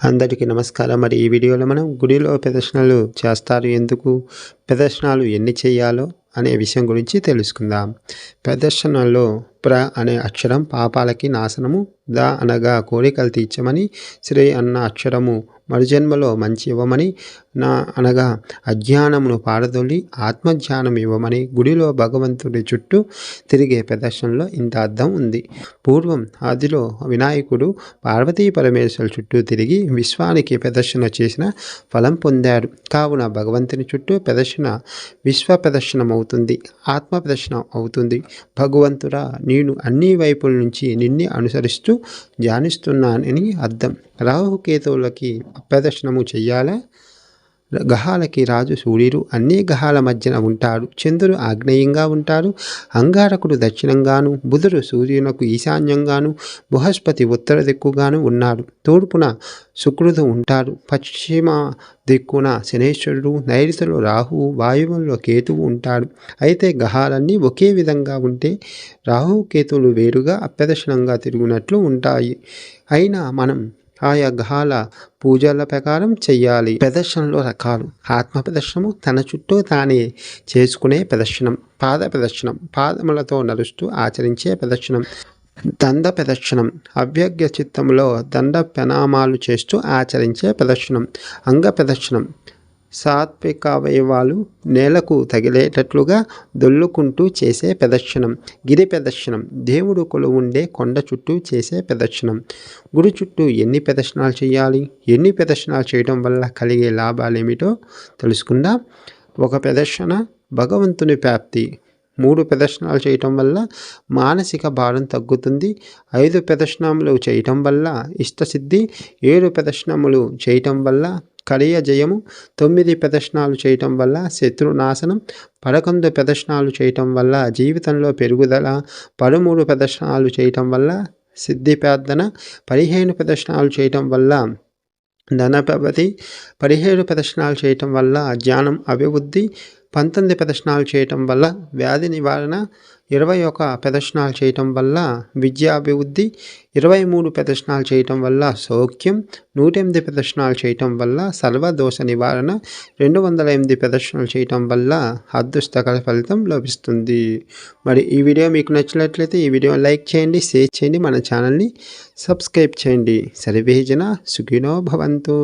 అందరికీ నమస్కారం. మరి ఈ వీడియోలో మనం గుడిలో ప్రదర్శనలు చేస్తారు. ఎందుకు? ప్రదర్శనలు ఎన్ని చేయాలో అనే విషయం గురించి తెలుసుకుందాం. ప్రదర్శనలో ప్ర అనే అక్షరం పాపాలకి నాశనము ద అనగా కోరికలు తీర్చమని శ్రీ అన్న అక్షరము మరుజన్మలో మంచి ఇవ్వమని నా అనగా అజ్ఞానమును పారదొలి ఆత్మజ్ఞానం ఇవ్వమని గుడిలో భగవంతుడి చుట్టూ తిరిగే ప్రదర్శనలో ఇంత అర్థం ఉంది. పూర్వం ఆదిలో వినాయకుడు పార్వతీ పరమేశ్వరుల చుట్టూ తిరిగి విశ్వానికి ప్రదర్శన చేసిన ఫలం పొందాడు. కావున భగవంతుని చుట్టూ ప్రదర్శన విశ్వ ప్రదర్శనమవుతుంది. అవుతుంది. ఆత్మ ప్రదర్శనం అవుతుంది. భగవంతుడా నేను అన్ని వైపుల నుంచి నిన్నే అనుసరిస్తూ ధ్యానిస్తున్నానని అర్థం. రాహుకేతువులకి ప్రదర్శనము చెయ్యాలా? గ్రహాలకి రాజు సూర్యుడు అన్ని గ్రహాల మధ్యన ఉంటాడు. చంద్రుడు ఆగ్నేయంగా ఉంటాడు. అంగారకుడు దక్షిణంగాను బుధుడు సూర్యునకు ఈశాన్యంగాను బృహస్పతి ఉత్తర దిక్కుగాను ఉన్నాడు. తూర్పున శుక్రుడు ఉంటాడు. పశ్చిమ దిక్కున శనేశ్వరుడు నైరుతిలో రాహువు వాయువుల్లో కేతువు ఉంటాడు. అయితే గ్రహాలన్నీ ఒకే విధంగా ఉంటే రాహు కేతువులు వేరుగా అప్రదర్శనంగా తిరుగునట్లు ఉంటాయి. అయినా మనం ఆయా గ్రహాల పూజల ప్రకారం చెయ్యాలి. ప్రదర్శనలో రకాలు. ఆత్మ ప్రదర్శనము తన చుట్టూ తానే చేసుకునే ప్రదర్శనం. పాద ప్రదర్శనం. పాదములతో నడుస్తూ ఆచరించే ప్రదర్శనం. దండ ప్రదర్శనం. అవ్యగ్య చిత్తంలో దండ ప్రణామాలు చేస్తూ ఆచరించే ప్రదర్శనం. అంగ ప్రదర్శనం. సాత్విక అవయవాలు నేలకు తగిలేటట్లుగా దొల్లుకుంటూ చేసే ప్రదర్శనం గిరి ప్రదర్శనం. దేవుడు కొలువుండే కొండ చుట్టూ చేసే ప్రదర్శనం. గుడి చుట్టూ ఎన్ని ప్రదర్శనలు చేయాలి? ఎన్ని ప్రదర్శనలు చేయడం వల్ల కలిగే లాభాలు ఏమిటో తెలుసుకుందాం. ఒక ప్రదర్శన భగవంతుని ప్రాప్తి. మూడు ప్రదర్శనలు చేయటం వల్ల మానసిక భారం తగ్గుతుంది. ఐదు ప్రదర్శనములు చేయటం వల్ల ఇష్టసిద్ధి. ఏడు ప్రదర్శనములు చేయటం వల్ల కలియ జయము తొమ్మిది ప్రదర్శనలు చేయటం వల్ల శత్రునాశనం పదకొండు ప్రదర్శనలు చేయటం వల్ల జీవితంలో పెరుగుదల. పదమూడు ప్రదర్శనలు చేయటం వల్ల సిద్ధి ప్రార్థన. పదిహేను ప్రదర్శనలు చేయటం వల్ల ధనప్రగతి పదిహేడు ప్రదర్శనలు చేయటం వల్ల జ్ఞానం అభివృద్ధి. పంతొమ్మిది ప్రదర్శనలు చేయటం వల్ల వ్యాధి నివారణ. ఇరవై ఒక ప్రదర్శనలు చేయటం వల్ల విద్యాభివృద్ధి ఇరవై మూడు ప్రదర్శనలు చేయటం వల్ల సౌఖ్యం నూట ఎనిమిది ప్రదర్శనలు చేయటం వల్ల సర్వదోష నివారణ రెండు వందల ఎనిమిది ప్రదర్శనలు చేయటం వల్ల అదృష్టకర ఫలితం లభిస్తుంది. మరి ఈ వీడియో మీకు నచ్చినట్లయితే ఈ వీడియో లైక్ చేయండి షేర్ చేయండి మన ఛానల్ని సబ్స్క్రైబ్ చేయండి. సర్వేజన సుఖినో భవంతు.